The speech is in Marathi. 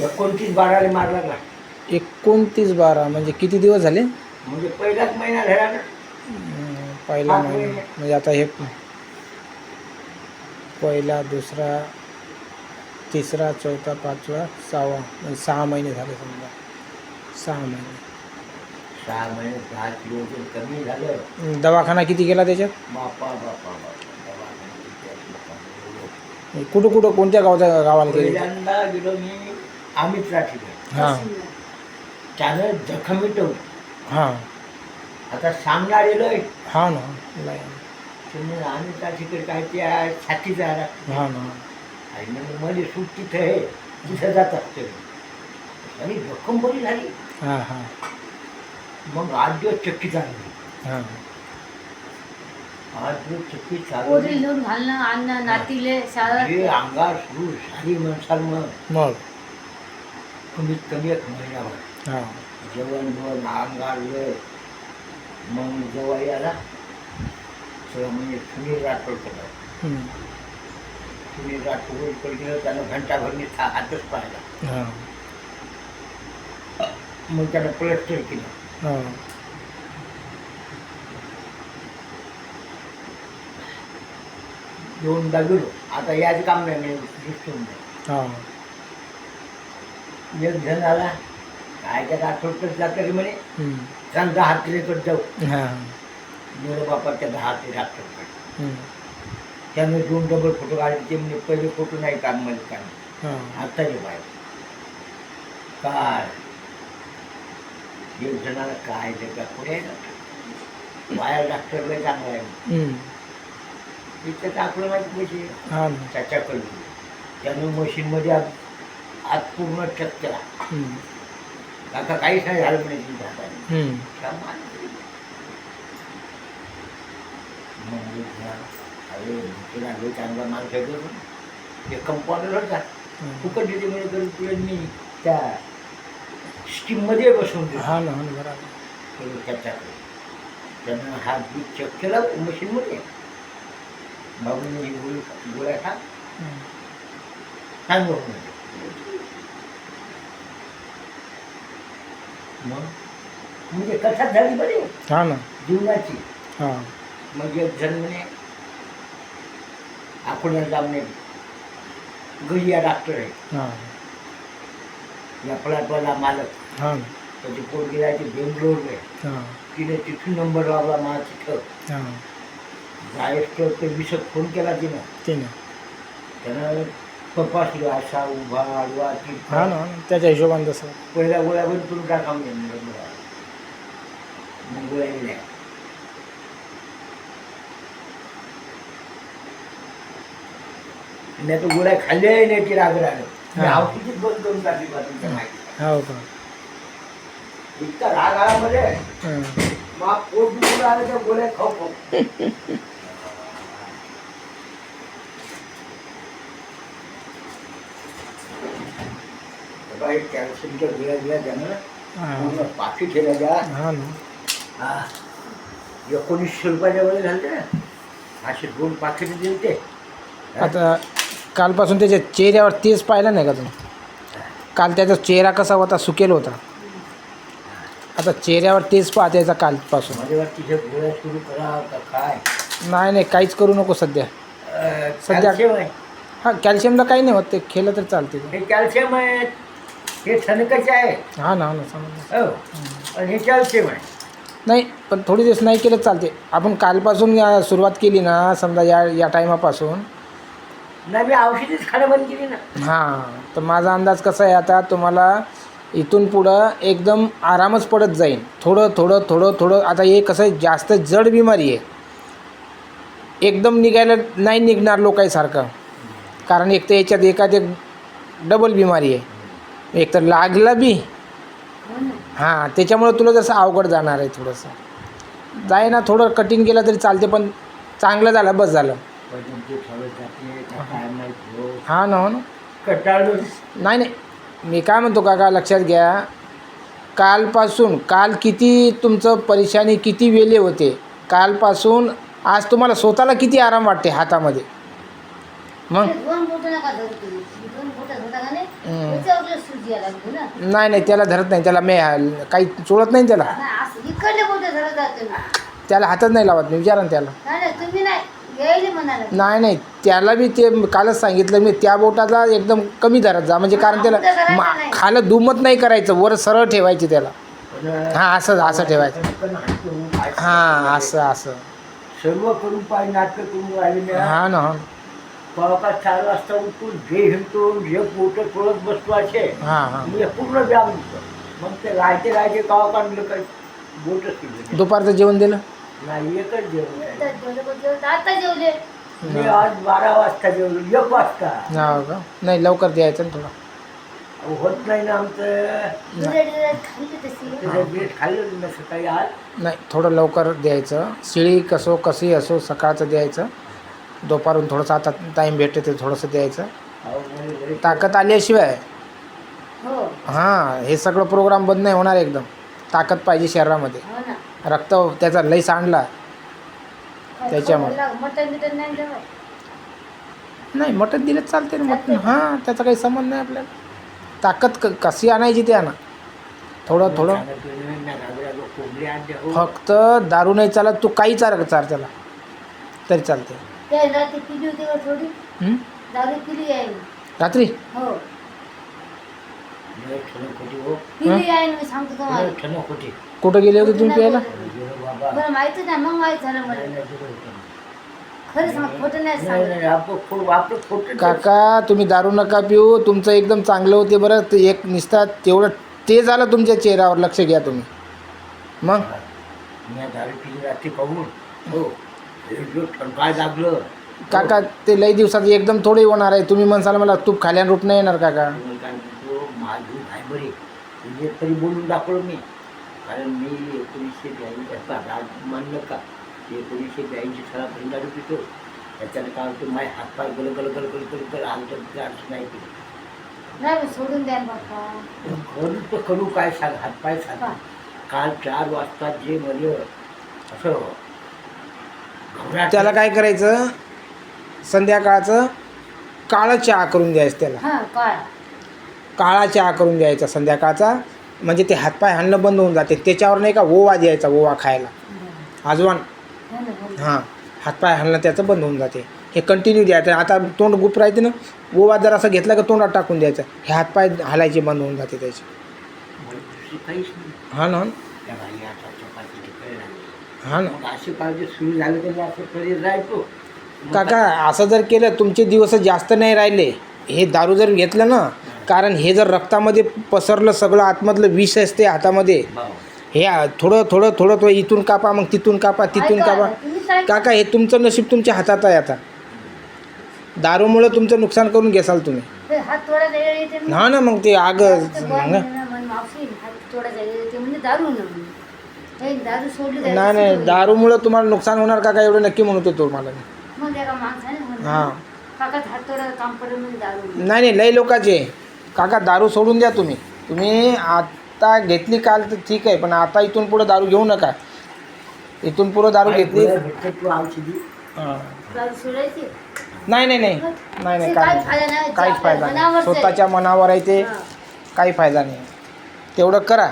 एकोणतीस बाराले मारला ना. एकोणतीस बारा म्हणजे किती दिवस झाले? म्हणजे पहिलाच महिना झाला ना. पहिला पाच महिना. महिने. म्हणजे आता हे पहिला दुसरा तिसरा चौथा पाचवा सहावा. म्हणजे सहा महिने झाले समजा. सहा महिने. सहा महिने दहा किलो कमी झालं. दवाखाना किती गेला त्याच्यात? बापा बापा बापा. दवाखान्यात किती असलं का. कुठं कुठं कोणत्या गावच्या गावाला गेले पहिल्यांदा गेलो मी अमित राठीकडे हां. त्यानं जखम मिटवली. हां. आता सांगणार गेलोय हां ना. तुम्ही अमित राठीकडे काय ते आहे, छातीचा आला हां ना. आणि मग मध्ये सूट तिथं आहे. तिथं जात असते आणि जखम बरी झाली. हां हां. मग आठ दिवस चक्की चालली. हां आठ दिवस चक्की घालणं आणणं नातीले जे अंगार सुरू झाली म्हणसाल मग. मग? एक महिनाभर हां. जेवण मग जेव्हा याला सगळं म्हणजे सुनील राठोड केलं. सुनील राठोडकडे गेलं त्यानं घंटाभर मी था हातच पाहिला. हां. मग त्यानं प्लस्टर केलं. हां. दोनदा गेलो. आता याच काम नाही मी दिसतो नाही. हां. एक जण आला. काय त्या राठोडकडे जातं रे म्हणे. दहा हात्रेकडे जाऊ. हां. मेरे बापाच्या दहा हाते राठोडकडे हं. त्यानं दोन डबल फोटो काढले. ते म्हणजे पहिले फोटो नाही काढमध्ये काढले हां. आत्ताचे बाहेर. काय? एक जणाला काय ते का पुढे? बाहेर डॉक्टर लय चांगला आहे. तर आपलं माहिती पैसे हां ना. त्याच्याकडे त्यानं मशीनमध्ये आत आत पूर्ण चेक केला हं. काका काहीच नाही झालं म्हणे हं. म्हणालो, अरे तुला चांगला माल ठेवतो ते. कंपाऊंडर होता हं. फुकट देते म्हणजे करून तुला मी त्या स्कीममध्ये बसवून दिलं हां ना हां बरोबर. त्याच्याकडे त्यानं हा बीज चेक केला मशीनमध्ये. बाबूने गोळी गोळ्या खा. हं. सांग बघू म्हणजे मग? म्हणजे कथा झाली बरी? हां ना. जीवनाची. हां. मग एक जण म्हणे आपण जामने गडिया डॉक्टर आहे. हां. या प्लॅटवाला मालक. हां. ना त्याची पोरगी जायची बेंगलोर आहे हां. तिने तिथून नंबर लावला मला तिथं. हां. जायच तर ते विषय फोन केला तिनं. ते ना त्यानं तपासलं असा उभा आडवा हां ना. त्याच्या हिशोबाने तसं. पहिल्या गोळ्या बंद करून टाका म्हणजे मग गोळ्या नाही तर गोळ्या खाल्ल्याही नाही ती राग राग मी हा. औषधीच बंद करून टाकली बा तुमच्या माहिती हो का? इतका राग आला मध्ये मग पोट दुखून आलं त्या गोळ्या खाऊ खाऊ. कॅल्शियमच्या गोळ्या दिल्या त्यानं पाकिट द्या हां. ना. हा. एकोणीसशे रुपयाच्या वेळे झाले ना. असे दोन पाकिट दिले ते. आता कालपासून त्याच्या चेहऱ्यावर तेच पाहिलं नाही का तुम्ही? काल त्याचा चेहरा कसा होता? सुकेल होता. आता चेहऱ्यावर तेच पाहते याचा कालपासून. सुरू करा का काय? नाही नाही काहीच करू नको सध्या. सध्या- हां कॅल्शियमला काही नाही होत. ते खेळलं तर चालते. कॅल्शियम आहे हे ठणकाचे आहे. हां ना हां ना समजलं. हो. आणि हे कॅल्शियम आहे नाही पण थोडी दिवस नाही केलं चालते आपण कालपासून या सुरुवात केली ना समजा या या टायमापासून. नाही मी औषधीच खाणं बंद केली ना. हां तर माझा अंदाज कसा आहे आता तुम्हाला इथून पुढं एकदम आरामच पडत जाईल थोडं थोडं थोडं थोडं आता हे कसं आहे जास्त जड बिमारी आहे. एकदम निघायला नाही निघणार लोकांसारखं. कारण एक तर याच्यात एकात एक डबल बिमारी आहे. एक तर लागला बी. हो हां त्याच्यामुळं तुला जसं अवघड जाणार आहे थोडंसं. जाय ना थोडं कटिंग केलं तरी चालते पण चांगलं झालं बस झालं. हो? हां ना हो ना. नाही नाही. मी काय म्हणतो काका लक्षात घ्या. कालपासून काल किती तुमचं परेशानी किती वेले होते. कालपासून आज तुम्हाला स्वतःला किती आराम वाटते हातामध्ये? मग? नाही? नाही नाही त्याला धरत नाही. त्याला मी काही चोळत नाही त्याला. नाही असं इकडले बोटे धरत जाते ना त्याला हातच नाही लावत मी विचारा ना त्याला. नाही नाही तुम्ही नाही. यायले म्हणाला. नाही नाही त्याला बी ते कालच सांगितलं मी त्या बोटाचा एकदम कमी धरत जा. म्हणजे कारण त्याला मा- खालं दुमत नाही करायचं वर सरळ ठेवायची त्याला. हा असं असं ठेवायचं. हां असं असं. सर्व करून पाय नाटक करून राहिले हा ना. का चार वाजता उठून जे हिंडतो जे पोट चोळत बसतो असे हां हां. म्हणजे पूर्ण व्यायाम होतं. मग ते राहते राहते काय बोटच केलं दुपारचं जेवण दिलं? नाही एकच जेवण. आता जेवले. मी आज बारा वाजता जेवलो एक वाजता. का? नाही लवकर द्यायचं ना थोडं अहो, होत नाही ना आमचं. खाल्ली सकाळी आज? नाही थोडं लवकर द्यायचं. शिळी कसो कशी असो सकाळचं द्यायचं. दुपारून थोडंसं आता टाईम भेटते ते थोडंसं द्यायचं. ताकद आल्याशिवाय. हो हां सगळं प्रोग्राम बंद नाही होणार एकदम. ताकद पाहिजे शरीरामध्ये. हो रक्त त्याचा लई सांडला त्याच्यामुळे. नाही मटण दिलं चालते ना मटण. हां त्याचा काही संबंध नाही आपल्याला. ताकद क कशी आणायची ते आणा. थोडं थोडं. फक्त दारू नाही चालत तू काही चार चार त्याला. तरी चालते रात्री पिली होती का थोडी. हं? दारू पिली आहे रात्री? हो. लय ठणकफुटी हो. पिली आहे मी सांगतो तुम्हाला. लय ठणकफुटी. कुठं गेले होते तुम्ही प्यायला? गेलो बाबा. नाही मग माहीत झालं मला. नाही, नाही, गेलो होतो. खरं सांग खोटं नाही नाही, सांग नाही, आपलं खो- आपलं खोटं काका तुम्ही दारू नका पिऊ. तुमचं एकदम चांगलं होते बरं. ते एक निसतात तेवढं ते झालं तुमच्या चेहऱ्यावर. लक्ष घ्या तुम्ही. मग? मी दारू पिली रात्री पाहून. हो. हे ठणकाय लागलं? काका ते लई दिवसात एकदम थोडे होणार आहे. तुम्ही म्हणसाल मला तूप खाल्यान रूप नाही येणार काका. मी काय म्हणतो माझी भाई बरे. म्हणजे तरी बोलून दाखवलं मी. कारण मी एकोणीसशे ब्याऐंशी राज मानलं का? एकोणीसशे ब्याऐंशी साला दारू पितो. त्याच्यानं काय होतं माझे हातपाय गल गल गल गल गल गल आमच्या अडचण नाही केली नाही सोडून द्या ना बाप्पा. करू तर करू काय सांग हातपाय सांग. काय? काल चार वाजता जे म्हणजे असं त्याला काय करायचं? संध्याकाळचं काळं चहा करून द्यायचं त्याला. हां काळा. चहा करून द्यायचा संध्याकाळचा. म्हणजे ते हातपाय हाणणं बंद होऊन जाते. त्याच्यावर नाही का ओवा द्यायचा ओवा खायला. आजवान. हो ना हो ना. हां हातपाय हालणं त्याचं बंद होऊन जाते. हे कंटिन्यू द्यायचं आता तोंड गुप राहते ना ओवा जर असं घेतला का तोंडात टाकून द्यायचं. हे हातपाय हालायचे बंद होऊन जाते त्याचे. काहीच नाही. हां ना. त्या बाई आता हां ना. मग पाहिजे सुरू झालं तरी असं करीत राहतो. काका असं जर केलं तुमचे दिवस जास्त नाही राहिले हे दारू जर घेतलं ना कारण हे जर रक्तामध्ये पसरलं सगळं आतमधलं विष असते हातामध्ये हे थोडं थोडं थोडं तो इथून कापा मग तिथून कापा तिथून कापा. काका हे तुमचं नशीब तुमच्या हातात आहे आता. दारूमुळं तुमचं नुकसान करून घेसाल तुम्ही. थोडा. हा ना मग ते आग ना, नाही नाही दारूमुळं तुम्हाला नुकसान होणार का काय एवढं नक्की म्हणतो हां. हात म्हणजे दारू नाही नाही लई लोकांचे. काका दारू सोडून द्या तुम्ही. तुम्ही आता घेतली काल तर ठीक आहे पण आता इथून पुढं दारू घेऊ नका. इथून पुढं दारू घेतली. हां. नाही नाही नाही. नाही काय काहीच फायदा नाही. स्वतःच्या मनावर आहे ते. हां. काही फायदा नाही. तेवढं करा.